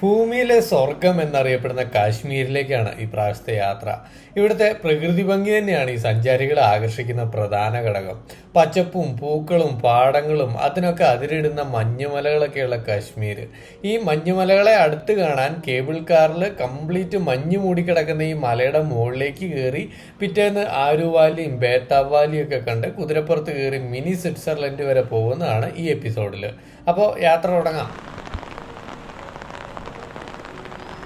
ഭൂമിയിലെ സ്വർഗം എന്നറിയപ്പെടുന്ന കാശ്മീരിലേക്കാണ് ഈ പ്രാവശ്യത്തെ യാത്ര. ഇവിടുത്തെ പ്രകൃതി ഭംഗി തന്നെയാണ് ഈ സഞ്ചാരികളെ ആകർഷിക്കുന്ന പ്രധാന ഘടകം. പച്ചപ്പും പൂക്കളും പാടങ്ങളും അതിനൊക്കെ അതിരിടുന്ന മഞ്ഞുമലകളൊക്കെയുള്ള കാശ്മീർ ഈ മഞ്ഞുമലകളെ അടുത്ത് കാണാൻ കേബിൾ കാറിൽ കംപ്ലീറ്റ് മഞ്ഞ് മൂടിക്കിടക്കുന്ന ഈ മലയുടെ മുകളിലേക്ക് കയറി പിറ്റേന്ന് ആരുവാലിയും ബേത്താവാലിയും ഒക്കെ കണ്ട് കുതിരപ്പുറത്ത് കയറി മിനി സ്വിറ്റ്സർലൻഡ് വരെ പോകുന്നതാണ് ഈ എപ്പിസോഡിൽ അപ്പോൾ യാത്ര തുടങ്ങാം.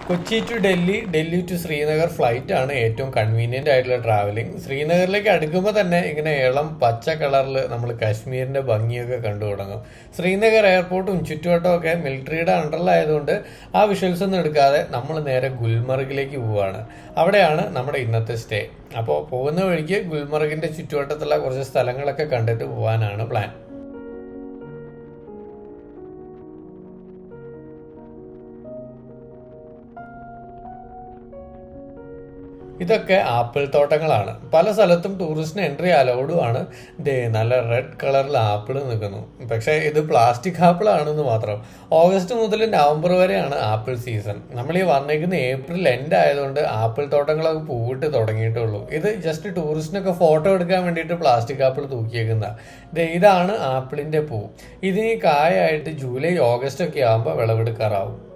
Kochi to Delhi Delhi to Srinagar flight ആണ് ഏറ്റവും കൺവീനിയന്റ് ആയിട്ടുള്ള ട്രാവലിംഗ് ശ്രീനഗറിലേക്ക് അടുക്കുമ്പോൾ തന്നെ ഇങ്ങനെ ഇളം പച്ച കളറിൽ നമ്മൾ കാശ്മീരിന്റെ ഭംഗിയൊക്കെ കണ്ടു തുടങ്ങും. ശ്രീനഗർ എയർപോർട്ടും ചുറ്റുവട്ടവും ഒക്കെ മിലിറ്ററിയുടെ അണ്ടറിലായതുകൊണ്ട് ആ വിഷ്വൽസ് ഒന്നും എടുക്കാതെ നമ്മൾ നേരെ ഗുൽമർഗിലേക്ക് പോവുകയാണ് അവിടെയാണ് നമ്മുടെ ഇന്നത്തെ സ്റ്റേ അപ്പോൾ പോകുന്ന വഴിക്ക് ഗുൽമർഗിന്റെ ചുറ്റുവട്ടത്തുള്ള കുറച്ച് സ്ഥലങ്ങളൊക്കെ കണ്ടിട്ട് പോകാനാണ് പ്ലാൻ ഇതൊക്കെ ആപ്പിൾ തോട്ടങ്ങളാണ്. പല സ്ഥലത്തും ടൂറിസ്റ്റിന് എൻട്രി അലൗഡുമാണ് ദേ നല്ല റെഡ് കളറിൽ ആപ്പിൾ നിൽക്കുന്നു. പക്ഷേ ഇത് പ്ലാസ്റ്റിക് ആപ്പിൾ ആണെന്ന് മാത്രം. ഓഗസ്റ്റ് മുതൽ നവംബർ വരെയാണ് ആപ്പിൾ സീസൺ നമ്മൾ ഈ വന്നേക്കുന്ന ഏപ്രിൽ എൻഡ് ആയതുകൊണ്ട് ആപ്പിൾ തോട്ടങ്ങളൊക്കെ പൂവിട്ട് തുടങ്ങിയിട്ടേ ഉള്ളൂ ഇത് ജസ്റ്റ് ടൂറിസ്റ്റിനൊക്കെ ഫോട്ടോ എടുക്കാൻ വേണ്ടിയിട്ട് പ്ലാസ്റ്റിക് ആപ്പിൾ തൂക്കിയേക്കുന്ന ദേ ഇതാണ് ആപ്പിളിന്റെ പൂ. ഇതിന് കായായിട്ട് ജൂലൈ ഓഗസ്റ്റ് ഒക്കെ ആകുമ്പോൾ വിളവെടുക്കാറാവും.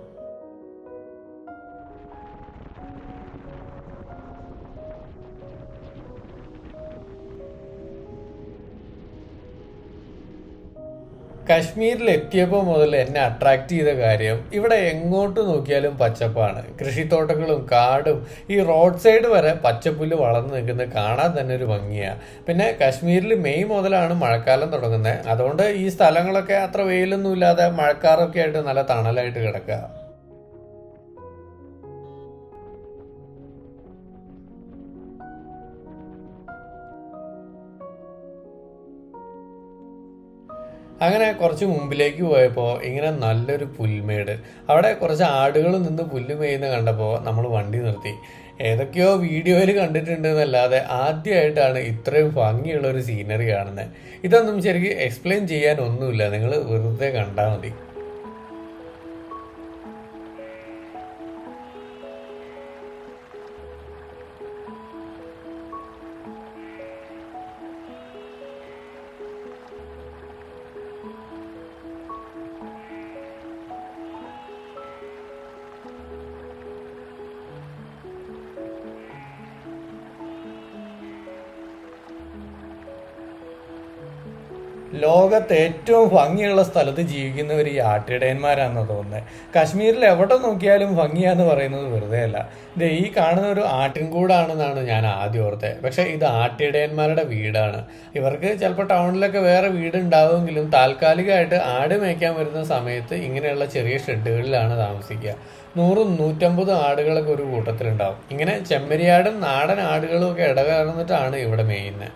കാശ്മീരിൽ എത്തിയപ്പോൾ മുതൽ എന്നെ അട്രാക്ട് ചെയ്ത കാര്യം ഇവിടെ എങ്ങോട്ട് നോക്കിയാലും പച്ചപ്പാണ്. കൃഷിത്തോട്ടങ്ങളും കാടും ഈ റോഡ് സൈഡ് വരെ പച്ചപ്പുല്ല് വളർന്നു നിൽക്കുന്നത് കാണാൻ തന്നെ ഒരു ഭംഗിയാണ് പിന്നെ കാശ്മീരിൽ മെയ് മുതലാണ് മഴക്കാലം തുടങ്ങുന്നത്. അതുകൊണ്ട് ഈ സ്ഥലങ്ങളൊക്കെ അത്ര വെയിലൊന്നും ഇല്ലാതെ മഴക്കാറൊക്കെ ആയിട്ട് നല്ല തണലായിട്ട് കിടക്കുക. അങ്ങനെ കുറച്ച് മുമ്പിലേക്ക് പോയപ്പോൾ ഇങ്ങനെ നല്ലൊരു പുൽമേട്. അവിടെ കുറച്ച് ആടുകൾ നിന്ന് പുല്ല് മേയുന്ന കണ്ടപ്പോൾ നമ്മൾ വണ്ടി നിർത്തി. ഏതൊക്കെയോ വീഡിയോയിൽ കണ്ടിട്ടുണ്ട് എന്നല്ലാതെ ആദ്യമായിട്ടാണ് ഇത്രയും ഭംഗിയുള്ള ഒരു സീനറി കാണുന്നത് ഇതൊന്നും ശരിക്കും എക്സ്പ്ലെയിൻ ചെയ്യാൻ ഒന്നുമില്ല. നിങ്ങൾ വെറുതെ കണ്ടാൽ മതി. ലോകത്ത് ഏറ്റവും ഭംഗിയുള്ള സ്ഥലത്ത് ജീവിക്കുന്നവർ ഈ ആട്ടിടയന്മാരാണെന്ന് തോന്നുന്നത് കാശ്മീരിൽ എവിടെ നോക്കിയാലും ഭംഗിയാന്ന് പറയുന്നത് വെറുതെ അല്ല. ഈ കാണുന്ന ഒരു ആട്ടിൻകൂടാണെന്നാണ് ഞാൻ ആദ്യം ഓർത്തത് പക്ഷെ ഇത് ആട്ടിടയന്മാരുടെ വീടാണ്. ഇവർക്ക് ചിലപ്പോൾ ടൗണിലൊക്കെ വേറെ വീട് ഉണ്ടാവുമെങ്കിലും താൽക്കാലികമായിട്ട് ആട് മേയ്ക്കാൻ വരുന്ന സമയത്ത് ഇങ്ങനെയുള്ള ചെറിയ ഷെഡുകളിലാണ് താമസിക്കുക. നൂറും നൂറ്റമ്പതും ആടുകളൊക്കെ ഒരു കൂട്ടത്തിലുണ്ടാവും. ഇങ്ങനെ ചെമ്മരിയാടും നാടൻ ആടുകളും ഒക്കെ ഇടകലർന്നിട്ടാണ് ഇവിടെ മേയുന്നത്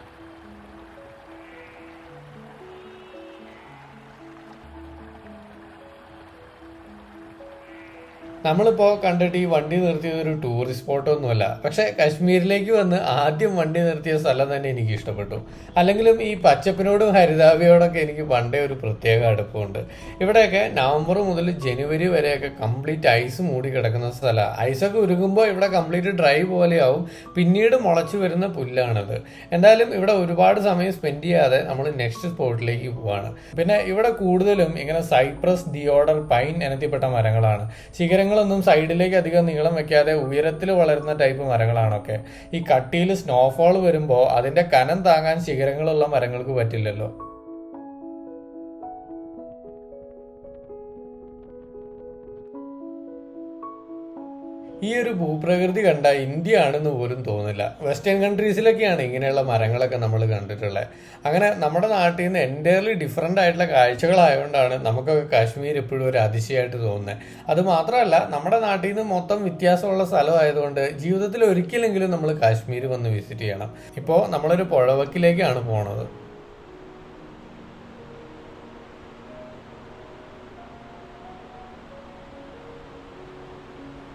നമ്മളിപ്പോൾ കണ്ടിട്ട് ഈ വണ്ടി നിർത്തിയത് ഒരു ടൂറിസ്റ്റ് സ്പോട്ട് ഒന്നുമല്ല. പക്ഷെ കാശ്മീരിലേക്ക് വന്ന് ആദ്യം വണ്ടി നിർത്തിയ സ്ഥലം തന്നെ എനിക്ക് ഇഷ്ടപ്പെട്ടു. അല്ലെങ്കിലും ഈ പച്ചപ്പിനോടും ഹരിതാഭയോടൊക്കെ എനിക്ക് പണ്ടേ ഒരു പ്രത്യേക അടുപ്പമുണ്ട്. ഇവിടെയൊക്കെ നവംബർ മുതൽ ജനുവരി വരെയൊക്കെ കംപ്ലീറ്റ് ഐസ് മൂടി കിടക്കുന്ന സ്ഥലമാണ് ഐസൊക്കെ ഉരുകുമ്പോൾ ഇവിടെ കംപ്ലീറ്റ് ഡ്രൈ പോലെയാവും. പിന്നീട് മുളച്ചു വരുന്ന പുല്ലാണത്. എന്തായാലും ഇവിടെ ഒരുപാട് സമയം സ്പെൻഡ് ചെയ്യാതെ നമ്മൾ നെക്സ്റ്റ് സ്പോട്ടിലേക്ക് പോവാണ്. പിന്നെ ഇവിടെ കൂടുതലും ഇങ്ങനെ സൈപ്രസ് ദിയോഡർ പൈൻ ഇനത്തിൽപ്പെട്ട മരങ്ങളാണ്. ശിഖരങ്ങൾ മരങ്ങളൊന്നും സൈഡിലേക്ക് അധികം നീളം വെക്കാതെ ഉയരത്തിൽ വളരുന്ന ടൈപ്പ് മരങ്ങളാണൊക്കെ. ഈ കട്ടിയിൽ സ്നോഫോൾ വരുമ്പോൾ അതിന്റെ കനം താങ്ങാൻ ശിഖരങ്ങളുള്ള മരങ്ങൾക്ക് പറ്റില്ലല്ലോ. ഈ ഒരു ഭൂപ്രകൃതി കണ്ട ഇന്ത്യ ആണെന്ന് പോലും തോന്നില്ല. വെസ്റ്റേൺ കൺട്രീസിലൊക്കെയാണ് ഇങ്ങനെയുള്ള മരങ്ങളൊക്കെ നമ്മൾ കണ്ടിട്ടുള്ളത് അങ്ങനെ നമ്മുടെ നാട്ടിൽ നിന്ന് എന്റയർലി ഡിഫറെന്റ് ആയിട്ടുള്ള കാഴ്ചകളായതുകൊണ്ടാണ് നമുക്കൊക്കെ കാശ്മീർ എപ്പോഴും ഒരു അതിശയമായിട്ട് തോന്നുന്നത് അത് മാത്രമല്ല നമ്മുടെ നാട്ടിൽ നിന്ന് മൊത്തം വ്യത്യാസമുള്ള സ്ഥലമായതുകൊണ്ട് ജീവിതത്തിൽ ഒരിക്കലെങ്കിലും നമ്മൾ കാശ്മീർ വന്ന് വിസിറ്റ് ചെയ്യണം. ഇപ്പോൾ നമ്മളൊരു പുഴവക്കിലേക്കാണ് പോണത്.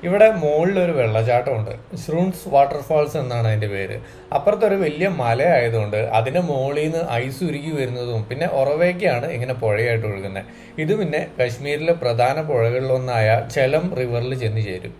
ഇവിടെ മുകളിൽ ഒരു വെള്ളച്ചാട്ടമുണ്ട്. ശ്രൂൺസ് വാട്ടർഫാൾസ് എന്നാണ് അതിന്റെ പേര്. അപ്പുറത്തൊരു വലിയ മലയായതുകൊണ്ട് അതിന്റെ മുകളിൽ നിന്ന് ഐസ് ഉരുകി വരുന്നതും പിന്നെ ഒറവേക്കാണ് ഇങ്ങനെ പുഴയായിട്ട് ഒഴുകുന്നത് ഇത് പിന്നെ കശ്മീരിലെ പ്രധാന പുഴകളിലൊന്നായ ചെലം റിവറിൽ ചെന്ന് ചേരും.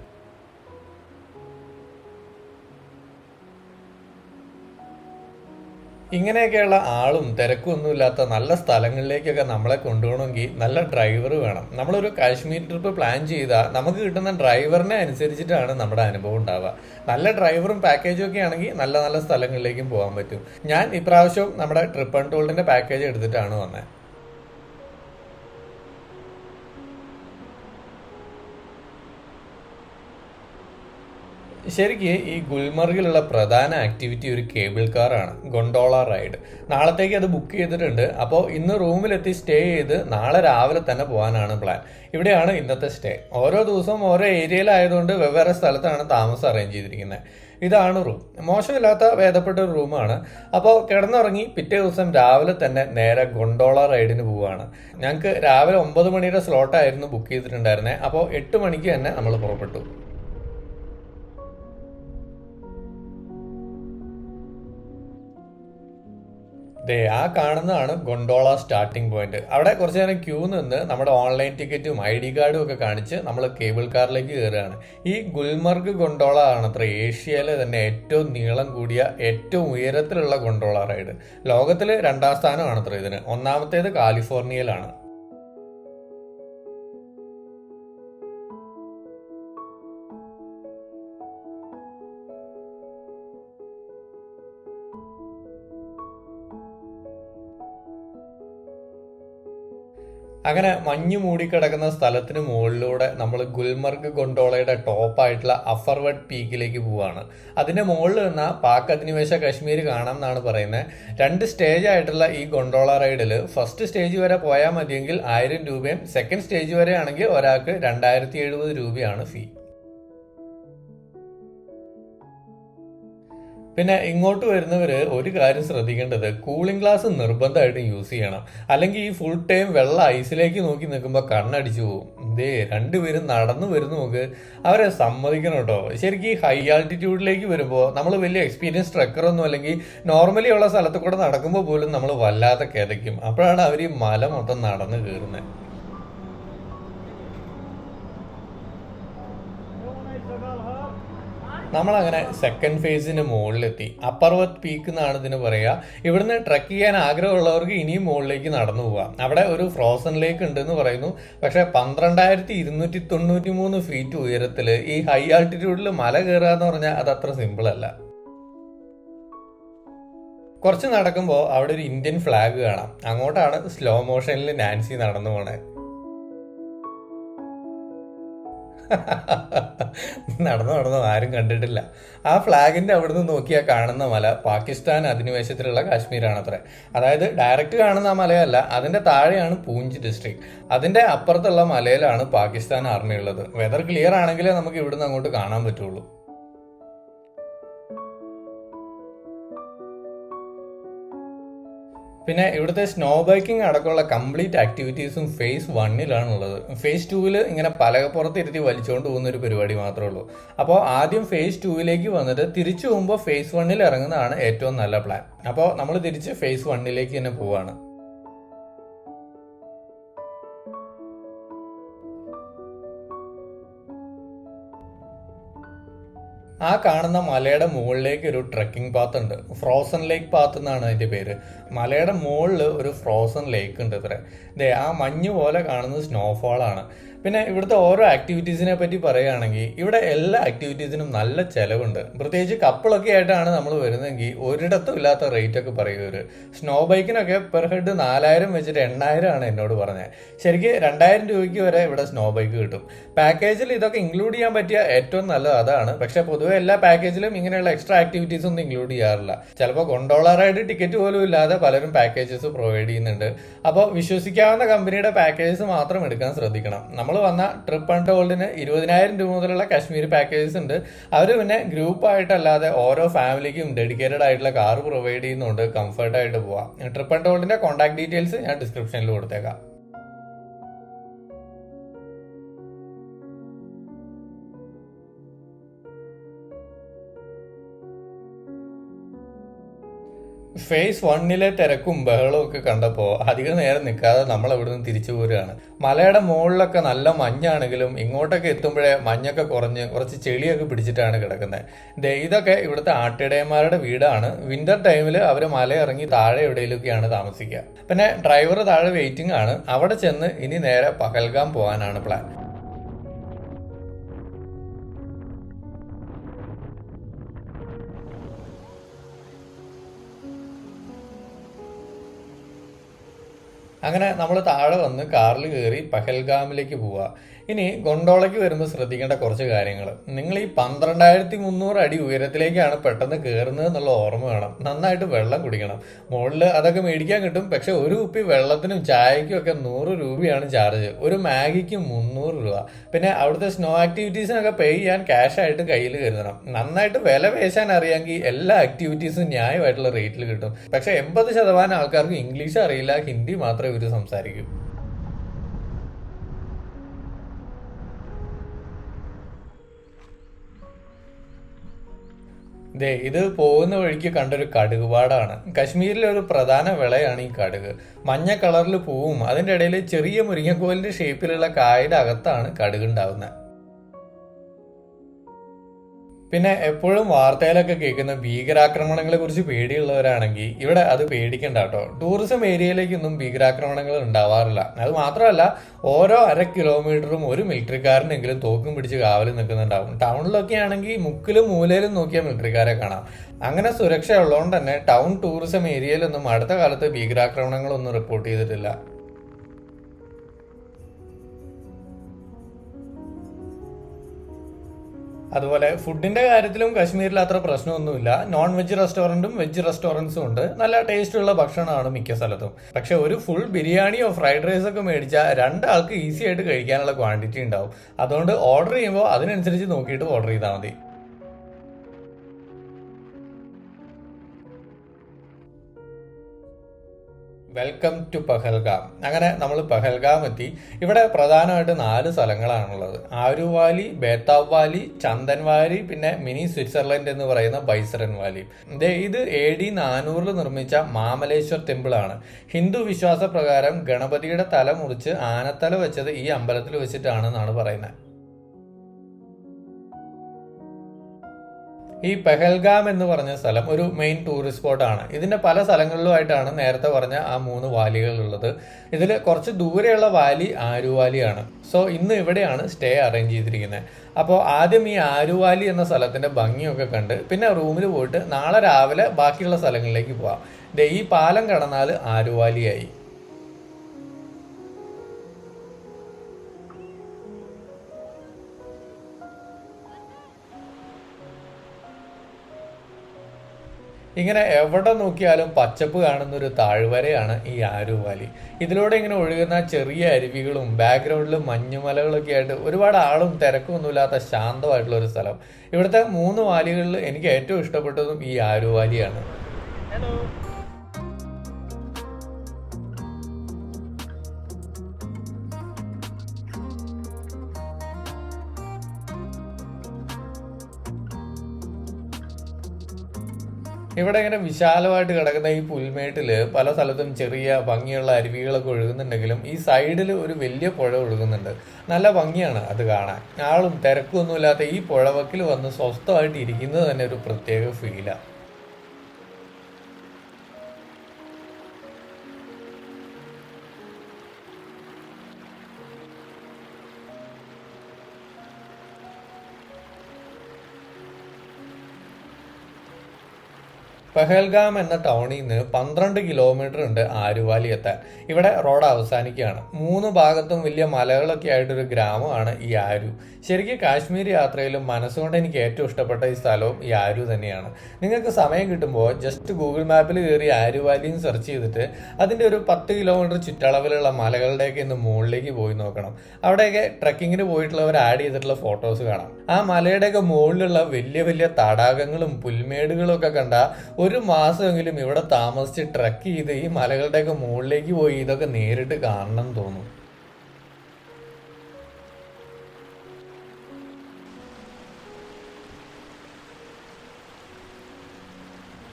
ഇങ്ങനെയൊക്കെയുള്ള ആളും തിരക്കും ഒന്നുമില്ലാത്ത നല്ല സ്ഥലങ്ങളിലേക്കൊക്കെ നമ്മളെ കൊണ്ടുപോകണമെങ്കിൽ നല്ല ഡ്രൈവർ വേണം. നമ്മളൊരു കാശ്മീർ ട്രിപ്പ് പ്ലാൻ ചെയ്താൽ നമുക്ക് കിട്ടുന്ന ഡ്രൈവറിനെ അനുസരിച്ചിട്ടാണ് നമ്മുടെ അനുഭവം ഉണ്ടാവുക. നല്ല ഡ്രൈവറും പാക്കേജും ഒക്കെ ആണെങ്കിൽ നല്ല നല്ല സ്ഥലങ്ങളിലേക്കും പോകാൻ പറ്റും. ഞാൻ ഇപ്രാവശ്യം നമ്മുടെ ട്രിപ്പ് ആൻഡ് ടോൾഡിന്റെ പാക്കേജ് എടുത്തിട്ടാണ് വന്നത് ശരിക്ക് ഈ ഗുൽമർഗിലുള്ള പ്രധാന ആക്ടിവിറ്റി ഒരു കേബിൾ കാറാണ് ഗൊണ്ടോള റൈഡ് നാളത്തേക്ക് അത് ബുക്ക് ചെയ്തിട്ടുണ്ട്. അപ്പോൾ ഇന്ന് റൂമിലെത്തി സ്റ്റേ ചെയ്ത് നാളെ രാവിലെ തന്നെ പോകാനാണ് പ്ലാൻ ഇവിടെയാണ് ഇന്നത്തെ സ്റ്റേ ഓരോ ദിവസവും ഓരോ ഏരിയയിലായതുകൊണ്ട് വെവ്വേറെ സ്ഥലത്താണ് താമസം അറേഞ്ച് ചെയ്തിരിക്കുന്നത്. ഇതാണ് റൂം മോശമില്ലാത്ത വേദപ്പെട്ട ഒരു റൂമാണ് അപ്പോൾ കിടന്നുറങ്ങി പിറ്റേ ദിവസം രാവിലെ തന്നെ നേരെ ഗൊണ്ടോള റൈഡിന് പോവുകയാണ്. ഞങ്ങൾക്ക് രാവിലെ ഒമ്പത് മണിയുടെ സ്ലോട്ടായിരുന്നു ബുക്ക് ചെയ്തിട്ടുണ്ടായിരുന്നത് അപ്പോൾ എട്ട് മണിക്ക് തന്നെ നമ്മൾ പുറപ്പെട്ടു. ദേ ആ കാണുന്നതാണ് ഗൊണ്ടോള സ്റ്റാർട്ടിംഗ് പോയിന്റ്. അവിടെ കുറച്ച് നേരം ക്യൂ നിന്ന് നമ്മുടെ ഓൺലൈൻ ടിക്കറ്റും ഐ ഡി കാർഡും ഒക്കെ കാണിച്ച് നമ്മൾ കേബിൾ കാറിലേക്ക് കയറുകയാണ്. ഈ ഗുൽമർഗ് ഗൊണ്ടോള ആണ് അത്ര ഏഷ്യയിലെ തന്നെ ഏറ്റവും നീളം കൂടിയ ഏറ്റവും ഉയരത്തിലുള്ള ഗൊണ്ടോള റൈഡ്. ലോകത്തിൽ രണ്ടാം സ്ഥാനമാണ് അത്ര ഇതിന്. ഒന്നാമത്തേത് കാലിഫോർണിയയിലാണ്. അങ്ങനെ മഞ്ഞ് മൂടിക്കിടക്കുന്ന സ്ഥലത്തിന് മുകളിലൂടെ നമ്മൾ ഗുൽമർഗ് ഗൊണ്ടോളയുടെ ടോപ്പായിട്ടുള്ള അഫർവഡ് പീക്കിലേക്ക് പോവുകയാണ് അതിന്റെ മുകളിൽ നിന്ന പാക് അധിനിവേശ കശ്മീർ കാണാം എന്നാണ് പറയുന്നത് രണ്ട് സ്റ്റേജ് ആയിട്ടുള്ള ഈ ഗൊണ്ടോള റൈഡിൽ ഫസ്റ്റ് സ്റ്റേജ് വരെ പോയാൽ മതിയെങ്കിൽ ആയിരം രൂപയും സെക്കൻഡ് സ്റ്റേജ് വരെ ആണെങ്കിൽ ഒരാൾക്ക് രണ്ടായിരത്തി എഴുപത് രൂപയാണ് ഫീ. പിന്നെ ഇങ്ങോട്ട് വരുന്നവർ ഒരു കാര്യം ശ്രദ്ധിക്കേണ്ടത് കൂളിംഗ് ഗ്ലാസ് നിർബന്ധമായിട്ടും യൂസ് ചെയ്യണം. അല്ലെങ്കിൽ ഈ ഫുൾ ടൈം വെള്ളം ഐസിലേക്ക് നോക്കി നിൽക്കുമ്പോൾ കണ്ണടിച്ചു പോകും ഇതേ രണ്ടുപേരും നടന്നു വരുന്നു നോക്ക്. അവരെ സമ്മതിക്കണം കേട്ടോ ശരിക്കും ഈ ഹൈ ആൾട്ടിറ്റ്യൂഡിലേക്ക് വരുമ്പോൾ നമ്മൾ വലിയ എക്സ്പീരിയൻസ് ട്രക്കറൊന്നും അല്ലെങ്കിൽ നോർമലി ഉള്ള സ്ഥലത്ത് കൂടെ നടക്കുമ്പോൾ പോലും നമ്മൾ വല്ലാതെ കിതയ്ക്കും. അപ്പോഴാണ് അവർ ഈ മല മൊത്തം നടന്ന് കയറുന്നത് നമ്മളങ്ങനെ സെക്കൻഡ് ഫേസിന് മുകളിലെത്തി. അപ്പർവത്ത് പീക്ക് എന്നാണ് ഇതിന് പറയുക ഇവിടുന്ന് ട്രക്ക് ചെയ്യാൻ ആഗ്രഹമുള്ളവർക്ക് ഇനിയും മുകളിലേക്ക് നടന്നു പോകാം അവിടെ ഒരു ഫ്രോസൺ ലേക്ക് ഉണ്ടെന്ന് പറയുന്നു. പക്ഷെ പന്ത്രണ്ടായിരത്തി ഇരുന്നൂറ്റി തൊണ്ണൂറ്റി മൂന്ന് ഫീറ്റ് ഉയരത്തിൽ ഈ ഹൈ ആൾട്ടിറ്റ്യൂഡിൽ മല കയറുക എന്ന് പറഞ്ഞാൽ അത് അത്ര സിമ്പിൾ അല്ല. കുറച്ച് നടക്കുമ്പോൾ അവിടെ ഒരു ഇന്ത്യൻ ഫ്ലാഗ് കാണാം. അങ്ങോട്ടാണ് സ്ലോ മോഷനിൽ നാൻസി നടന്നു പോണേ. നടന്നു നടന്നു ആരും കണ്ടിട്ടില്ല. ആ ഫ്ലാഗിന്റെ അവിടുന്ന് നോക്കിയാൽ കാണുന്ന മല പാകിസ്ഥാൻ അധിനിവേശത്തിലുള്ള കാശ്മീരാണ് അത്ര അതായത് ഡയറക്റ്റ് കാണുന്ന മലയല്ല അതിന്റെ താഴെയാണ് പൂഞ്ച് ഡിസ്ട്രിക്ട് അതിന്റെ അപ്പുറത്തുള്ള മലയിലാണ് പാകിസ്ഥാൻ ആർമി ഉള്ളത്. വെതർ ക്ലിയർ ആണെങ്കിലേ നമുക്ക് ഇവിടുന്ന് അങ്ങോട്ട് കാണാൻ പറ്റുള്ളൂ. പിന്നെ ഇവിടുത്തെ സ്നോ ബൈക്കിംഗ് അടക്കമുള്ള കംപ്ലീറ്റ് ആക്ടിവിറ്റീസും ഫേസ് വണ്ണിലാണ് ഉള്ളത് ഫേസ് ടൂവിൽ ഇങ്ങനെ പലകപ്പുറത്ത് ഇരുത്തി വലിച്ചുകൊണ്ട് പോകുന്ന ഒരു പരിപാടി മാത്രമേ ഉള്ളൂ. അപ്പോൾ ആദ്യം ഫേസ് ടൂവിലേക്ക് വന്നിട്ട് തിരിച്ചു പോകുമ്പോൾ ഫേസ് വണ്ണിൽ ഇറങ്ങുന്നതാണ് ഏറ്റവും നല്ല പ്ലാൻ അപ്പോൾ നമ്മൾ തിരിച്ച് ഫേസ് വണ്ണിലേക്ക് തന്നെ പോവാണ്. ആ കാണുന്ന മലയുടെ മുകളിലേക്ക് ഒരു ട്രക്കിംഗ് പാത്ത് ഉണ്ട്. ഫ്രോസൺ ലേക്ക് പാത്ത് എന്നാണ് അതിന്റെ പേര്. മലയുടെ മുകളിൽ ഒരു ഫ്രോസൺ ലേക്ക് ഉണ്ട് ഇത്ര. ദേ ആ മഞ്ഞ് പോലെ കാണുന്നത് സ്നോഫോൾ ആണ്. പിന്നെ ഇവിടുത്തെ ഓരോ ആക്ടിവിറ്റീസിനെ പറ്റി പറയുകയാണെങ്കിൽ ഇവിടെ എല്ലാ ആക്ടിവിറ്റീസിനും നല്ല ചിലവുണ്ട്. പ്രത്യേകിച്ച് കപ്പിളൊക്കെ ആയിട്ടാണ് നമ്മൾ വരുന്നതെങ്കിൽ ഒരിടത്തും ഇല്ലാത്ത റേറ്റ് ഒക്കെ പറയുക സ്നോ ബൈക്കിനൊക്കെ പെർ ഹെഡ് നാലായിരം വെച്ചിട്ട് എണ്ണായിരം ആണ് എന്നോട് പറഞ്ഞത്. ശരിക്കും രണ്ടായിരം രൂപയ്ക്ക് വരെ ഇവിടെ സ്നോ ബൈക്ക് കിട്ടും. പാക്കേജിൽ ഇതൊക്കെ ഇൻക്ലൂഡ് ചെയ്യാൻ പറ്റിയ ഏറ്റവും നല്ലത് അതാണ്. പക്ഷെ പൊതുവെ എല്ലാ പാക്കേജിലും ഇങ്ങനെയുള്ള എക്സ്ട്രാ ആക്ടിവിറ്റീസ് ഒന്നും ഇൻക്ലൂഡ് ചെയ്യാറില്ല. ചിലപ്പോൾ കൊണ്ടോളറായിട്ട് ടിക്കറ്റ് പോലും ഇല്ലാതെ പലരും പാക്കേജസ് പ്രൊവൈഡ് ചെയ്യുന്നുണ്ട്. അപ്പോൾ വിശ്വസിക്കാവുന്ന കമ്പനിയുടെ പാക്കേജസ് മാത്രം എടുക്കാൻ ശ്രദ്ധിക്കണം. നമ്മൾ വന്ന ട്രിപ്പ് ആൻഡ് ഗോൾഡിന് ഇരുപതിനായിരം രൂപ മുതലുള്ള കാശ്മീർ പാക്കേജസ് ഉണ്ട്. അവർ പിന്നെ ഗ്രൂപ്പ് ആയിട്ടല്ലാതെ ഓരോ ഫാമിലിക്കും ഡെഡിക്കേറ്റഡ് ആയിട്ടുള്ള കാർ പ്രൊവൈഡ് ചെയ്യുന്നുണ്ട്. കംഫർട്ടായിട്ട് പോവാം. ട്രിപ്പ് ആൻഡ് ഗോൾഡിന്റെ കോൺടാക്ട് ഡീറ്റെയിൽസ് ഞാൻ ഡിസ്ക്രിപ്ഷനിൽ കൊടുത്തേക്കാം. ഫേസ് വണ്ണിലെ തിരക്കും ബഹളവും ഒക്കെ കണ്ടപ്പോൾ അധികം നേരം നിൽക്കാതെ നമ്മൾ അവിടെ നിന്ന് തിരിച്ചു പോരുകയാണ്. മലയുടെ മുകളിലൊക്കെ നല്ല മഞ്ഞാണെങ്കിലും ഇങ്ങോട്ടൊക്കെ എത്തുമ്പോഴേ മഞ്ഞൊക്കെ കുറഞ്ഞ് കുറച്ച് ചെളിയൊക്കെ പിടിച്ചിട്ടാണ് കിടക്കുന്നത്. ഇതൊക്കെ ഇവിടുത്തെ ആട്ടിടയന്മാരുടെ വീടാണ്. വിന്റർ ടൈമിൽ അവർ മല ഇറങ്ങി താഴെ എവിടെയിലൊക്കെയാണ് താമസിക്കുക. പിന്നെ ഡ്രൈവർ താഴെ വെയിറ്റിംഗ് ആണ്. അവിടെ ചെന്ന് ഇനി നേരെ പകൽകാൻ പോകാനാണ് പ്ലാൻ അങ്ങനെ നമ്മൾ താഴെ വന്ന് കാറിൽ കയറി പഹൽഗാമിലേക്ക് പോവുക ഇനി ഗൊണ്ടോളയ്ക്ക് വരുമ്പോൾ ശ്രദ്ധിക്കേണ്ട കുറച്ച് കാര്യങ്ങൾ നിങ്ങൾ ഈ പന്ത്രണ്ടായിരത്തി മുന്നൂറ് അടി ഉയരത്തിലേക്കാണ് പെട്ടെന്ന് കയറുന്നത് എന്നുള്ള ഓർമ്മ വേണം. നന്നായിട്ട് വെള്ളം കുടിക്കണം. മുകളിൽ അതൊക്കെ മേടിക്കാൻ കിട്ടും. പക്ഷെ ഒരു കുപ്പി വെള്ളത്തിനും ചായക്കും ഒക്കെ നൂറ് രൂപയാണ് ചാർജ്. ഒരു മാഗിക്ക് മുന്നൂറ് രൂപ. പിന്നെ അവിടുത്തെ സ്നോ ആക്ടിവിറ്റീസിനൊക്കെ പേ ചെയ്യാൻ ക്യാഷ് ആയിട്ട് കയ്യിൽ കരുതണം. നന്നായിട്ട് വില പേശാൻ അറിയാമെങ്കിൽ എല്ലാ ആക്ടിവിറ്റീസും ന്യായമായിട്ടുള്ള റേറ്റിൽ കിട്ടും. പക്ഷെ എൺപത് ശതമാനം ആൾക്കാർക്ക് ഇംഗ്ലീഷ് അറിയില്ല ഹിന്ദി മാത്രമേ ഇവർ സംസാരിക്കൂ. ദേ ഇത് പോകുന്ന വഴിക്ക് കണ്ടൊരു കടുകുപാടാണ്. കശ്മീരിലെ ഒരു പ്രധാന വിളയാണ് ഈ കടുക്. മഞ്ഞ കളറിൽ പൂവും അതിന്റെ ഇടയിൽ ചെറിയ മുരിങ്ങക്കോലിന്റെ ഷേപ്പിലുള്ള കായുടെ അകത്താണ് കടുക് ഉണ്ടാവുന്നത് പിന്നെ എപ്പോഴും വാർത്തയിലൊക്കെ കേൾക്കുന്ന ഭീകരാക്രമണങ്ങളെ കുറിച്ച് പേടിയുള്ളവരാണെങ്കിൽ ഇവിടെ അത് പേടിക്കണ്ട കേട്ടോ. ടൂറിസം ഏരിയയിലേക്കൊന്നും ഭീകരാക്രമണങ്ങൾ ഉണ്ടാവാറില്ല. അത് മാത്രമല്ല ഓരോ അര കിലോമീറ്ററും ഒരു മിലിറ്ററിക്കാരനെങ്കിലും തോക്കും പിടിച്ച് കാവലിൽ നിൽക്കുന്നുണ്ടാവും. ടൗണിലൊക്കെ ആണെങ്കിൽ മുക്കിലും മൂലയിലും നോക്കിയ മിലിറ്ററിക്കാരെ കാണാം. അങ്ങനെ സുരക്ഷ ഉള്ളതുകൊണ്ട് തന്നെ ടൗൺ ടൂറിസം ഏരിയയിലൊന്നും അടുത്ത കാലത്ത് ഭീകരാക്രമണങ്ങളൊന്നും റിപ്പോർട്ട് ചെയ്തിട്ടില്ല. അതുപോലെ ഫുഡിന്റെ കാര്യത്തിലും കാശ്മീരിൽ അത്ര പ്രശ്നമൊന്നുമില്ല. നോൺ വെജ് റെസ്റ്റോറന്റും വെജ് റെസ്റ്റോറൻസും ഉണ്ട്. നല്ല ടേസ്റ്റുള്ള ഭക്ഷണമാണ് മിക്ക സ്ഥലത്തും. പക്ഷെ ഒരു ഫുൾ ബിരിയാണിയോ ഫ്രൈഡ് റൈസ് ഒക്കെ മേടിച്ചാൽ രണ്ടാൾക്ക് ഈസി ആയിട്ട് കഴിക്കാനുള്ള ക്വാണ്ടിറ്റി ഉണ്ടാവും. അതുകൊണ്ട് ഓർഡർ ചെയ്യുമ്പോൾ അതിനനുസരിച്ച് നോക്കിയിട്ട് ഓർഡർ ചെയ്താൽ മതി. വെൽക്കം ടു പഹൽഗാം അങ്ങനെ നമ്മൾ പഹൽഗാം എത്തി. ഇവിടെ പ്രധാനമായിട്ട് നാല് സ്ഥലങ്ങളാണുള്ളത്. Aru valley Betaab valley Chandan valley പിന്നെ മിനി സ്വിറ്റ്സർലൻഡ് എന്ന് പറയുന്ന ബൈസറൻ വാലി ഇത് എ ഡി നാനൂറിൽ നിർമ്മിച്ച മാമലേശ്വർ ടെമ്പിൾ ആണ് ഹിന്ദു വിശ്വാസ പ്രകാരം ഗണപതിയുടെ തല മുറിച്ച് ആനത്തല വെച്ചത് ഈ അമ്പലത്തിൽ വെച്ചിട്ടാണെന്നാണ് പറയുന്നത്. ഈ പെഹൽഗാം എന്ന് പറഞ്ഞ സ്ഥലം ഒരു മെയിൻ ടൂറിസ്റ്റ് സ്പോട്ടാണ് ഇതിന്റെ പല സ്ഥലങ്ങളിലുമായിട്ടാണ് നേരത്തെ പറഞ്ഞ ആ മൂന്ന് വാലികൾ ഉള്ളത്. ഇതിൽ കുറച്ച് ദൂരെയുള്ള വാലി ആരുവാലിയാണ്. സോ ഇന്ന് ഇവിടെയാണ് സ്റ്റേ അറേഞ്ച് ചെയ്തിരിക്കുന്നത് അപ്പോൾ ആദ്യം ഈ ആരുവാലി എന്ന സ്ഥലത്തിന്റെ ഭംഗിയൊക്കെ കണ്ട് പിന്നെ റൂമിൽ പോയിട്ട് നാളെ രാവിലെ ബാക്കിയുള്ള സ്ഥലങ്ങളിലേക്ക് പോവാം. ഈ പാലം കടന്നാൽ ആരുവാലിയായി. ഇങ്ങനെ എവിടെ നോക്കിയാലും പച്ചപ്പ് കാണുന്ന ഒരു താഴ്വരയാണ് ഈ ആരുവാലി. ഇതിലൂടെ ഇങ്ങനെ ഒഴുകുന്ന ചെറിയ അരുവികളും ബാക്ക്ഗ്രൗണ്ടിൽ മഞ്ഞുമലകളൊക്കെ ആയിട്ട് ഒരുപാട് ആളും തിരക്കൊന്നുമില്ലാത്ത ശാന്തമായിട്ടുള്ള ഒരു സ്ഥലം. ഇവിടുത്തെ മൂന്ന് വാലികളിൽ എനിക്ക് ഏറ്റവും ഇഷ്ടപ്പെട്ടതും ഈ ആരുവാലിയാണ്. ഇവിടെ ഇങ്ങനെ വിശാലമായിട്ട് കിടക്കുന്ന ഈ പുൽമേട്ടിൽ പല സ്ഥലത്തും ചെറിയ ഭംഗിയുള്ള അരുവികളൊക്കെ ഒഴുകുന്നുണ്ടെങ്കിലും ഈ സൈഡിൽ ഒരു വലിയ പുഴ ഒഴുകുന്നുണ്ട്. നല്ല ഭംഗിയാണ് അത് കാണാൻ. ആളും തിരക്കൊന്നുമില്ലാത്ത ഈ പുഴവക്കിൽ വന്ന് സ്വസ്ഥമായിട്ട് ഇരിക്കുന്നത് തന്നെ ഒരു പ്രത്യേക ഫീലാണ് പഹൽഗാം എന്ന ടൗണിൽ നിന്ന് പന്ത്രണ്ട് കിലോമീറ്റർ ഉണ്ട് ആരുവാലി എത്താൻ ഇവിടെ റോഡ് അവസാനിക്കുകയാണ്. മൂന്ന് ഭാഗത്തും വലിയ മലകളൊക്കെ ആയിട്ടൊരു ഗ്രാമമാണ് ഈ ആരു. ശരിക്കും കാശ്മീർ യാത്രയിലും മനസ്സുകൊണ്ട് എനിക്ക് ഏറ്റവും ഇഷ്ടപ്പെട്ട ഈ സ്ഥലവും ഈ ആരു തന്നെയാണ്. നിങ്ങൾക്ക് സമയം കിട്ടുമ്പോൾ ജസ്റ്റ് ഗൂഗിൾ മാപ്പിൽ കയറി ആരുവാലിയും സെർച്ച് ചെയ്തിട്ട് അതിന്റെ ഒരു പത്ത് കിലോമീറ്റർ ചുറ്റളവിലുള്ള മലകളുടെയൊക്കെ ഇന്ന് മുകളിലേക്ക് പോയി നോക്കണം. അവിടെയൊക്കെ ട്രക്കിങ്ങിന് പോയിട്ടുള്ളവർ ആഡ് ചെയ്തിട്ടുള്ള ഫോട്ടോസ് കാണാം. ആ മലയുടെയൊക്കെ മുകളിലുള്ള വലിയ വലിയ തടാകങ്ങളും പുൽമേടുകളും ഒക്കെ കണ്ട ഒരു മാസമെങ്കിലും ഇവിടെ താമസിച്ച് ട്രക്ക് ചെയ്ത് ഈ മലകളുടെയൊക്കെ മുകളിലേക്ക് പോയി ഇതൊക്കെ നേരിട്ട് കാണണം എന്ന് തോന്നും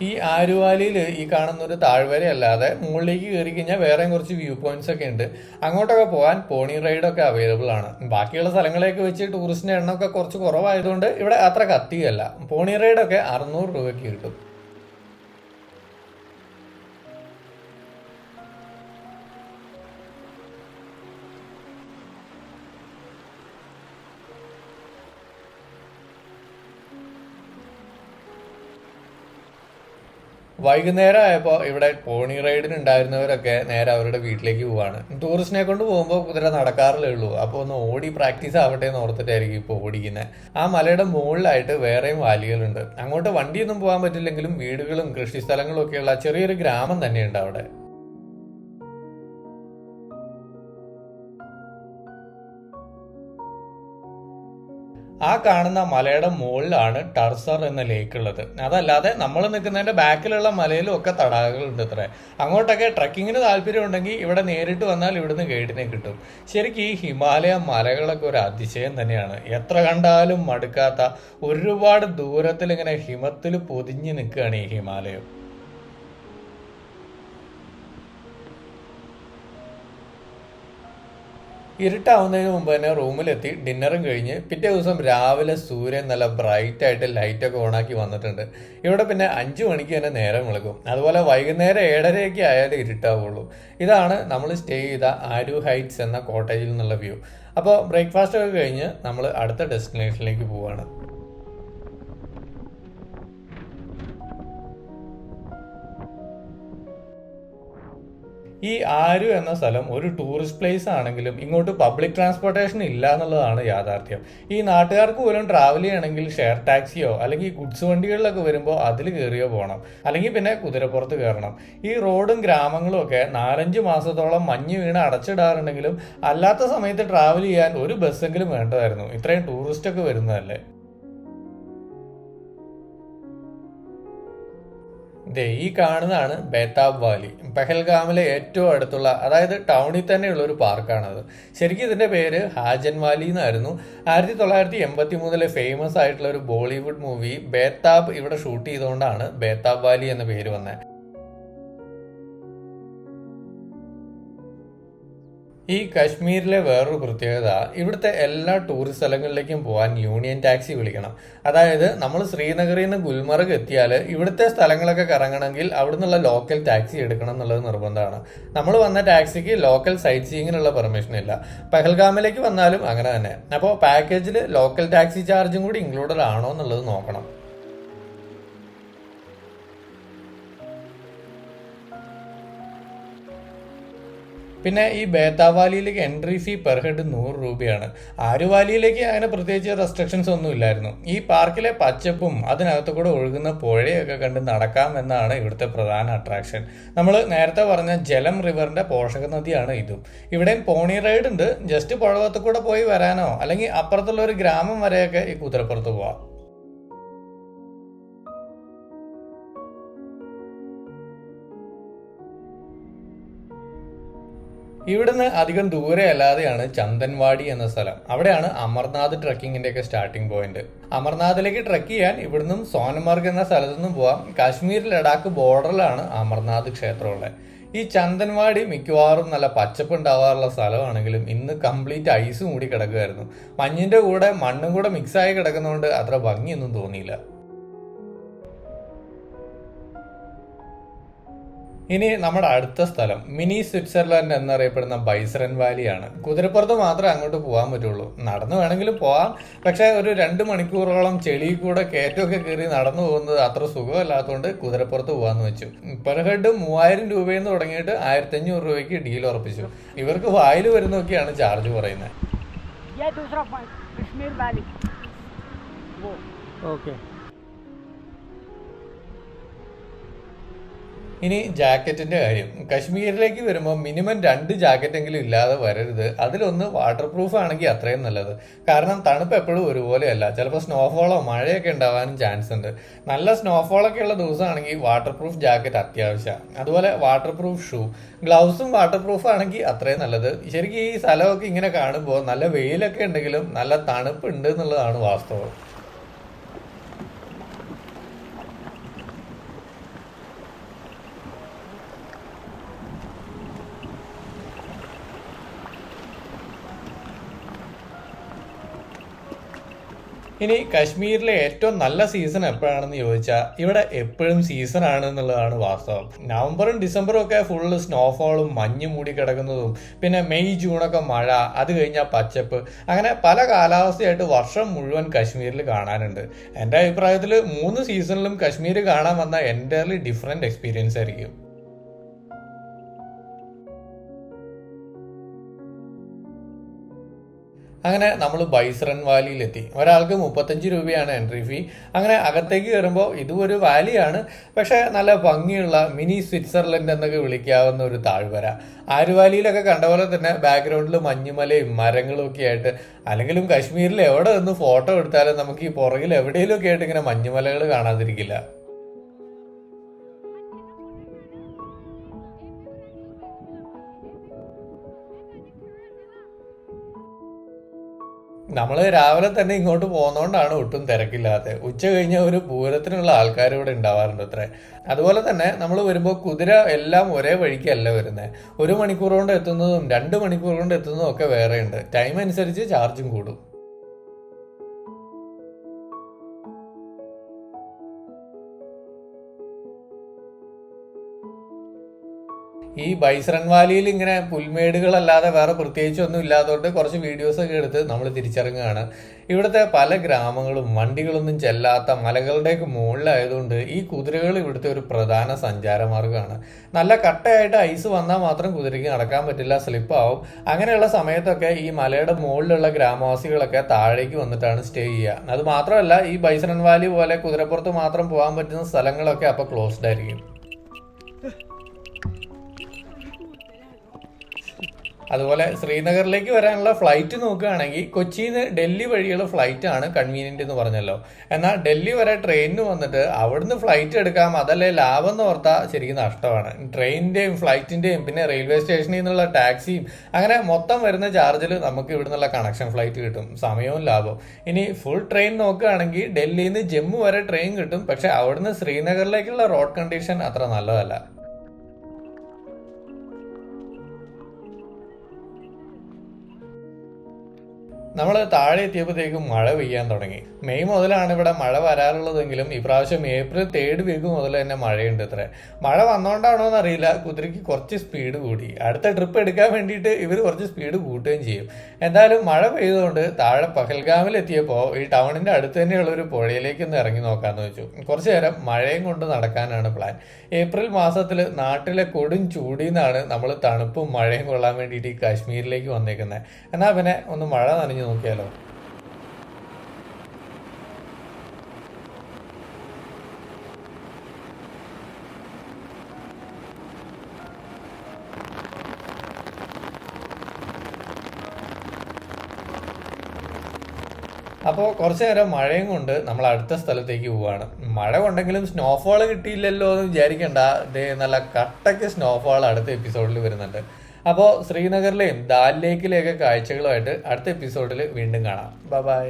ഈ ആരുവാലിയിൽ ഈ കാണുന്ന ഒരു താഴ്വര അല്ലാതെ മുകളിലേക്ക് കയറി കഴിഞ്ഞാൽ വേറെയും കുറച്ച് വ്യൂ പോയിന്റ്സ് ഒക്കെ ഉണ്ട്. അങ്ങോട്ടൊക്കെ പോകാൻ പോണി റൈഡൊക്കെ അവൈലബിൾ ആണ്. ബാക്കിയുള്ള സ്ഥലങ്ങളെയൊക്കെ വെച്ച് ടൂറിസ്റ്റിന്റെ എണ്ണമൊക്കെ കുറച്ച് കുറവായതുകൊണ്ട് ഇവിടെ അത്ര കത്തിയല്ല. പോണി റൈഡൊക്കെ അറുന്നൂറ് രൂപയ്ക്ക് കിട്ടും. വൈകുന്നേരം ആയപ്പോൾ ഇവിടെ പോണി റൈഡിന് ഉണ്ടായിരുന്നവരൊക്കെ നേരെ അവരുടെ വീട്ടിലേക്ക് പോവാണ്. ടൂറിസ്റ്റിനെ കൊണ്ട് പോകുമ്പോൾ കുതിര നടക്കാറില്ലേ ഉള്ളൂ. അപ്പോൾ ഒന്ന് ഓടി പ്രാക്ടീസ് ആവട്ടെ എന്ന് ഓർത്തിട്ടായിരിക്കും ഇപ്പോൾ ഓടിക്കുന്നത് ആ മലയുടെ മുകളിലായിട്ട് വേറെയും വാലികളുണ്ട്. അങ്ങോട്ട് വണ്ടിയൊന്നും പോകാൻ പറ്റില്ലെങ്കിലും വീടുകളും കൃഷി സ്ഥലങ്ങളും ഒക്കെയുള്ള ചെറിയൊരു ഗ്രാമം തന്നെയുണ്ട് അവിടെ. ആ കാണുന്ന മലയുടെ മുകളിലാണ് ടർസർ എന്ന ലേക്ക് ഉള്ളത്. അതല്ലാതെ നമ്മൾ നിൽക്കുന്നതിന്റെ ബാക്കിലുള്ള മലയിലും ഒക്കെ തടാകങ്ങളുണ്ട് അത്ര അങ്ങോട്ടൊക്കെ ട്രക്കിങ്ങിന് താല്പര്യം ഉണ്ടെങ്കിൽ ഇവിടെ നേരിട്ട് വന്നാൽ ഇവിടുന്ന് ഗൈഡിനെ കിട്ടും. ശരിക്കും ഈ ഹിമാലയ മലകളൊക്കെ ഒരു അതിശയം തന്നെയാണ്. എത്ര കണ്ടാലും മടുക്കാത്ത ഒരുപാട് ദൂരത്തിൽ ഇങ്ങനെ ഹിമത്തിൽ പൊതിഞ്ഞ് നിൽക്കുകയാണ് ഈ ഹിമാലയം. ഇരുട്ടാവുന്നതിന് മുമ്പ് തന്നെ റൂമിലെത്തി ഡിന്നറും കഴിഞ്ഞ് പിറ്റേ ദിവസം രാവിലെ സൂര്യൻ നല്ല ബ്രൈറ്റ് ആയിട്ട് ലൈറ്റൊക്കെ ഓണാക്കി വന്നിട്ടുണ്ട്. ഇവിടെ പിന്നെ അഞ്ചു മണിക്ക് തന്നെ നേരം വിളക്കും. അതുപോലെ വൈകുന്നേരം ഏഴരയൊക്കെ ആയാലും ഇരുട്ടാവുള്ളൂ. ഇതാണ് നമ്മൾ സ്റ്റേ ചെയ്ത ആരു ഹൈറ്റ്സ് എന്ന കോട്ടേജിൽ നിന്നുള്ള വ്യൂ അപ്പോൾ ബ്രേക്ക്ഫാസ്റ്റ് ഒക്കെ കഴിഞ്ഞ് നമ്മൾ അടുത്ത ഡെസ്റ്റിനേഷനിലേക്ക് പോവുകയാണ് ഈ ആരു എന്ന സ്ഥലം ഒരു ടൂറിസ്റ്റ് പ്ലേസ് ആണെങ്കിലും ഇങ്ങോട്ട് പബ്ലിക് ട്രാൻസ്പോർട്ടേഷൻ ഇല്ല എന്നുള്ളതാണ് യാഥാർത്ഥ്യം. ഈ നാട്ടുകാർക്ക് പോലും ട്രാവൽ ചെയ്യണമെങ്കിൽ ഷെയർ ടാക്സിയോ അല്ലെങ്കിൽ ഗുഡ്സ് വണ്ടികളിലൊക്കെ വരുമ്പോൾ അതിൽ കയറിയോ പോകണം അല്ലെങ്കിൽ പിന്നെ കുതിരപ്പുറത്ത് കയറണം ഈ റോഡും ഗ്രാമങ്ങളും ഒക്കെ നാലഞ്ച് മാസത്തോളം മഞ്ഞ് വീണ് അടച്ചിടാറുണ്ടെങ്കിലും അല്ലാത്ത സമയത്ത് ട്രാവൽ ചെയ്യാൻ ഒരു ബസ്സെങ്കിലും വേണ്ടതായിരുന്നു. ഇത്രയും ടൂറിസ്റ്റ് ഒക്കെ വരുന്നതല്ലേ? ദേ ഈ കാണുന്നതാണ് ബേതാബ് വാലി. പെഹൽഗാമിലെ ഏറ്റവും അടുത്തുള്ള അതായത് ടൗണിൽ തന്നെയുള്ള ഒരു പാർക്കാണത്. ശരിക്കും ഇതിന്റെ പേര് ഹാജൻ വാലി എന്നായിരുന്നു. ആയിരത്തി തൊള്ളായിരത്തി എൺപത്തി മൂന്നിലെ ഫേമസ് ആയിട്ടുള്ള ഒരു ബോളിവുഡ് മൂവി ബേതാബ് ഇവിടെ ഷൂട്ട് ചെയ്തുകൊണ്ടാണ് ബേതാബ് വാലി എന്ന പേര് വന്നത് ഈ കശ്മീരിലെ വേറൊരു പ്രത്യേകത ഇവിടുത്തെ എല്ലാ ടൂറിസ്റ്റ് സ്ഥലങ്ങളിലേക്കും പോകാൻ യൂണിയൻ ടാക്സി വിളിക്കണം. അതായത് നമ്മൾ ശ്രീനഗറിൽ നിന്ന് ഗുൽമർഗ് എത്തിയാൽ ഇവിടുത്തെ സ്ഥലങ്ങളൊക്കെ കറങ്ങണമെങ്കിൽ അവിടെ നിന്നുള്ള ലോക്കൽ ടാക്സി എടുക്കണം എന്നുള്ളത് നിർബന്ധമാണ്. നമ്മൾ വന്ന ടാക്സിക്ക് ലോക്കൽ സൈറ്റ് സീയിങ്ങിനുള്ള പെർമിഷൻ ഇല്ല. പഹൽഗാമിലേക്ക് വന്നാലും അങ്ങനെ തന്നെ. അപ്പോൾ പാക്കേജിൽ ലോക്കൽ ടാക്സി ചാർജും കൂടി ഇൻക്ലൂഡഡ് ആണോ എന്നുള്ളത് നോക്കണം. പിന്നെ ഈ ബേത്താവാലിയിലേക്ക് എൻട്രി ഫീ പെർ ഹെഡ് നൂറ് രൂപയാണ്. ആരുവാലിയിലേക്ക് അങ്ങനെ പ്രത്യേകിച്ച് റെസ്ട്രിക്ഷൻസ് ഒന്നും ഇല്ലായിരുന്നു. ഈ പാർക്കിലെ പച്ചപ്പും അതിനകത്ത് കൂടെ ഒഴുകുന്ന പുഴയൊക്കെ കണ്ട് നടക്കാം എന്നാണ് ഇവിടുത്തെ പ്രധാന അട്രാക്ഷൻ നമ്മൾ നേരത്തെ പറഞ്ഞ ജലം റിവറിന്റെ പോഷക നദിയാണ് ഇതും. ഇവിടെയും പോണി റൈഡ് ഉണ്ട് ജസ്റ്റ് പുഴവത്ത് കൂടെ പോയി വരാനോ അല്ലെങ്കിൽ അപ്പുറത്തുള്ള ഒരു ഗ്രാമം വരെയൊക്കെ ഈ കുതിരപ്പുറത്ത് പോവാം. ഇവിടുന്ന് അധികം ദൂരെ അല്ലാതെയാണ് ചന്ദൻവാടി എന്ന സ്ഥലം. അവിടെയാണ് അമർനാഥ് ട്രക്കിങ്ങിന്റെ ഒക്കെ സ്റ്റാർട്ടിംഗ് പോയിന്റ് അമർനാഥിലേക്ക് ട്രക്ക് ചെയ്യാൻ ഇവിടുന്നും സോനമാർഗ് എന്ന സ്ഥലത്തു നിന്നും പോവാം. കാശ്മീർ ലഡാക്ക് ബോർഡറിലാണ് അമർനാഥ് ക്ഷേത്രമുള്ളത് ഈ ചന്ദൻവാടി മിക്കവാറും നല്ല പച്ചപ്പ് ഉണ്ടാവാറുള്ള സ്ഥലമാണെങ്കിലും ഇന്ന് കംപ്ലീറ്റ് ഐസ് മൂടി കിടക്കുമായിരുന്നു മഞ്ഞിന്റെ കൂടെ മണ്ണും കൂടെ മിക്സായി കിടക്കുന്നതുകൊണ്ട് അത്ര ഭംഗിയൊന്നും തോന്നിയില്ല. ഇനി നമ്മുടെ അടുത്ത സ്ഥലം. മിനി സ്വിറ്റ്സർലാൻഡ് എന്നറിയപ്പെടുന്ന ബൈസറൻ വാലിയാണ്. കുതിരപ്പുറത്ത് മാത്രമേ അങ്ങോട്ട് പോകാൻ പറ്റുള്ളൂ. നടന്നു വേണമെങ്കിലും പോവാം പക്ഷെ ഒരു രണ്ട് മണിക്കൂറോളം ചെളി കൂടെ കയറ്റമൊക്കെ കയറി നടന്നു പോകുന്നത് അത്ര സുഖമല്ലാത്തതുകൊണ്ട് കുതിരപ്പുറത്ത് പോകാന്ന് വെച്ചു. പെർ ഹെഡ് മൂവായിരം രൂപയിൽ നിന്ന് തുടങ്ങിയിട്ട് ആയിരത്തി അഞ്ഞൂറ് രൂപയ്ക്ക് ഡീൽ ഉറപ്പിച്ചു. ഇവർക്ക് വായിൽ വരുന്നൊക്കെയാണ് ചാർജ് പറയുന്നത്. ഇനി ജാക്കറ്റിന്റെ കാര്യം. കശ്മീരിലേക്ക് വരുമ്പോൾ മിനിമം രണ്ട് ജാക്കറ്റെങ്കിലും ഇല്ലാതെ വരരുത്. അതിലൊന്ന് വാട്ടർ പ്രൂഫ് ആണെങ്കിൽ അത്രയും നല്ലത്. കാരണം തണുപ്പ് എപ്പോഴും ഒരുപോലെയല്ല. ചിലപ്പോൾ സ്നോഫോളോ മഴയൊക്കെ ഉണ്ടാവാനും ചാൻസ് ഉണ്ട്. നല്ല സ്നോഫോളൊക്കെ ഉള്ള ദിവസമാണെങ്കിൽ വാട്ടർ പ്രൂഫ് ജാക്കറ്റ് അത്യാവശ്യമാണ് അതുപോലെ വാട്ടർ പ്രൂഫ് ഷൂ ഗ്ലൗസും വാട്ടർ പ്രൂഫ് ആണെങ്കിൽ അത്രയും നല്ലത്. ശരിക്കും ഈ സ്ഥലമൊക്കെ ഇങ്ങനെ കാണുമ്പോൾ നല്ല വെയിലൊക്കെ ഉണ്ടെങ്കിലും നല്ല തണുപ്പ് ഉണ്ട് എന്നുള്ളതാണ് വാസ്തവം. ഇനി കാശ്മീരിലെ ഏറ്റവും നല്ല സീസൺ എപ്പോഴാണെന്ന് ചോദിച്ചാൽ ഇവിടെ എപ്പോഴും സീസൺ ആണ് എന്നുള്ളതാണ് വാസ്തവം. നവംബറും ഡിസംബറും ഒക്കെ ഫുള്ള് സ്നോഫോളും മഞ്ഞ് മൂടി കിടക്കുന്നതും പിന്നെ മെയ് ജൂണൊക്കെ മഴ അത് കഴിഞ്ഞാൽ പച്ചപ്പ് അങ്ങനെ പല കാലാവസ്ഥയായിട്ട് വർഷം മുഴുവൻ കാശ്മീരിൽ കാണാനുണ്ട്. എന്റെ അഭിപ്രായത്തിൽ മൂന്ന് സീസണിലും കാശ്മീർ കാണാൻ വന്ന എന്റെ ഡിഫറെന്റ് എക്സ്പീരിയൻസ് ആയിരിക്കും. അങ്ങനെ നമ്മൾ ബൈസ്രൺ വാലിയിലെത്തി. ഒരാൾക്ക് മുപ്പത്തഞ്ച് രൂപയാണ് എൻട്രി ഫീ അങ്ങനെ അകത്തേക്ക് കയറുമ്പോൾ ഇതും ഒരു വാലിയാണ്. പക്ഷേ നല്ല ഭംഗിയുള്ള മിനി സ്വിറ്റ്സർലൻഡ് എന്നൊക്കെ വിളിക്കാവുന്ന ഒരു താഴ്വര. ആരുവാലിയിലൊക്കെ കണ്ട പോലെ തന്നെ ബാക്ക്ഗ്രൗണ്ടിൽ മഞ്ഞുമലയും മരങ്ങളും ഒക്കെ ആയിട്ട് അല്ലെങ്കിലും കാശ്മീരിൽ എവിടെ നിന്ന് ഫോട്ടോ എടുത്താലും നമുക്ക് ഈ പുറകിൽ എവിടെയെങ്കിലും ഒക്കെ ആയിട്ട് ഇങ്ങനെ മഞ്ഞുമലകൾ കാണാതിരിക്കില്ല. നമ്മൾ രാവിലെ തന്നെ ഇങ്ങോട്ട് പോകുന്നതുകൊണ്ടാണ് ഒട്ടും തിരക്കില്ലാത്തത് ഉച്ച കഴിഞ്ഞ ഒരു പൂരത്തിനുള്ള ആൾക്കാർ ഇവിടെ ഉണ്ടാവാറുണ്ട് അത്രേ. അതുപോലെ തന്നെ നമ്മൾ വരുമ്പോൾ കുതിര എല്ലാം ഒരേ വഴിക്കല്ല വരുന്നത് ഒരു മണിക്കൂർ കൊണ്ട് എത്തുന്നതും രണ്ട് മണിക്കൂർ കൊണ്ട് എത്തുന്നതും ഒക്കെ വേറെയുണ്ട്. ടൈം അനുസരിച്ച് ചാർജും കൂടും. ഈ ബൈസ്രൺ വാലിയിൽ ഇങ്ങനെ പുൽമേടുകളല്ലാതെ വേറെ പ്രത്യേകിച്ചൊന്നും ഇല്ലാത്തതുകൊണ്ട് കുറച്ച് വീഡിയോസ് ഒക്കെ എടുത്ത് നമ്മൾ തിരിച്ചിറങ്ങുകയാണ് ഇവിടുത്തെ പല ഗ്രാമങ്ങളും വണ്ടികളൊന്നും ചെല്ലാത്ത മലകളുടെയൊക്കെ മുകളിലായതുകൊണ്ട് ഈ കുതിരകൾ ഇവിടുത്തെ ഒരു പ്രധാന സഞ്ചാരമാർഗമാണ് നല്ല കട്ടയായിട്ട് ഐസ് വന്നാൽ മാത്രം കുതിരയ്ക്ക് നടക്കാൻ പറ്റില്ല സ്ലിപ്പാവും. അങ്ങനെയുള്ള സമയത്തൊക്കെ ഈ മലയുടെ മുകളിലുള്ള ഗ്രാമവാസികളൊക്കെ താഴേക്ക് വന്നിട്ടാണ് സ്റ്റേ ചെയ്യുക. അത് മാത്രമല്ല ഈ ബൈസ്രൺ വാലി പോലെ കുതിരപ്പുറത്ത് മാത്രം പോകാൻ പറ്റുന്ന സ്ഥലങ്ങളൊക്കെ അപ്പോൾ ക്ലോസ്ഡ് ആയിരിക്കും. അതുപോലെ ശ്രീനഗറിലേക്ക് വരാനുള്ള ഫ്ലൈറ്റ് നോക്കുകയാണെങ്കിൽ കൊച്ചിയിൽ നിന്ന് ഡൽഹി വഴിയുള്ള ഫ്ലൈറ്റ് ആണ് കൺവീനിയന്റ് എന്ന് പറഞ്ഞല്ലോ. എന്നാൽ ഡൽഹി വരെ ട്രെയിനിന് വന്നിട്ട് അവിടുന്ന് ഫ്ലൈറ്റ് എടുക്കാം അതല്ലേ ലാഭം എന്ന് ഓർത്താൽ ശരിക്കും നഷ്ടമാണ്. ട്രെയിനിന്റെയും ഫ്ലൈറ്റിന്റെയും പിന്നെ റെയിൽവേ സ്റ്റേഷനിൽ നിന്നുള്ള ടാക്സിയും അങ്ങനെ മൊത്തം വരുന്ന ചാർജിൽ നമുക്ക് ഇവിടെ നിന്നുള്ള കണക്ഷൻ ഫ്ലൈറ്റ് കിട്ടും. സമയവും ലാഭവും. ഇനി ഫുൾ ട്രെയിൻ നോക്കുകയാണെങ്കിൽ ഡൽഹിയിൽ നിന്ന് ജമ്മു വരെ ട്രെയിൻ കിട്ടും. പക്ഷേ അവിടുന്ന് ശ്രീനഗറിലേക്കുള്ള റോഡ് കണ്ടീഷൻ അത്ര നല്ലതല്ല. നമ്മൾ താഴെ എത്തിയപ്പോഴത്തേക്കും മഴ പെയ്യാൻ തുടങ്ങി. മെയ് മുതലാണ് ഇവിടെ മഴ വരാറുള്ളതെങ്കിലും ഇപ്രാവശ്യം ഏപ്രിൽ തേർഡ് വീക്ക് മുതൽ തന്നെ മഴയുണ്ട് ഇത്ര. മഴ വന്നോണ്ടാണോ എന്നറിയില്ല. കുതിരയ്ക്ക് കുറച്ച് സ്പീഡ് കൂടി. അടുത്ത ട്രിപ്പ് എടുക്കാൻ വേണ്ടിയിട്ട് ഇവർ കുറച്ച് സ്പീഡ് കൂട്ടുകയും ചെയ്യും. എന്തായാലും മഴ പെയ്തുകൊണ്ട് താഴെ പഹൽഗാമിൽ എത്തിയപ്പോൾ ഈ ടൗണിന്റെ അടുത്ത് തന്നെയുള്ള ഒരു പുഴയിലേക്ക് ഒന്ന് ഇറങ്ങി നോക്കാന്ന് വെച്ചു. കുറച്ച് നേരം മഴയും കൊണ്ട് നടക്കാനാണ് പ്ലാൻ ഏപ്രിൽ മാസത്തിൽ നാട്ടിലെ കൊടും ചൂടിൽ നിന്നാണ് നമ്മൾ തണുപ്പും മഴയും കൊള്ളാൻ വേണ്ടിയിട്ട് ഈ കാശ്മീരിലേക്ക് വന്നേക്കുന്നത് എന്നാൽ പിന്നെ ഒന്ന് മഴ നനഞ്ഞു നോക്കിയാലോ? അപ്പോൾ കുറച്ച് നേരം മഴയും കൊണ്ട് നമ്മൾ അടുത്ത സ്ഥലത്തേക്ക് പോവാണ്. മഴ കൊണ്ടെങ്കിലും സ്നോഫോൾ കിട്ടിയില്ലല്ലോ എന്ന് വിചാരിക്കണ്ട. ഇതേ നല്ല കട്ടയ്ക്ക് സ്നോഫോൾ അടുത്ത എപ്പിസോഡിൽ വരുന്നുണ്ട്. അപ്പോൾ ശ്രീനഗറിലെയും ദാൽ ലേക്കിലെയൊക്കെ കാഴ്ചകളുമായിട്ട് അടുത്ത എപ്പിസോഡിൽ വീണ്ടും കാണാം. ബൈ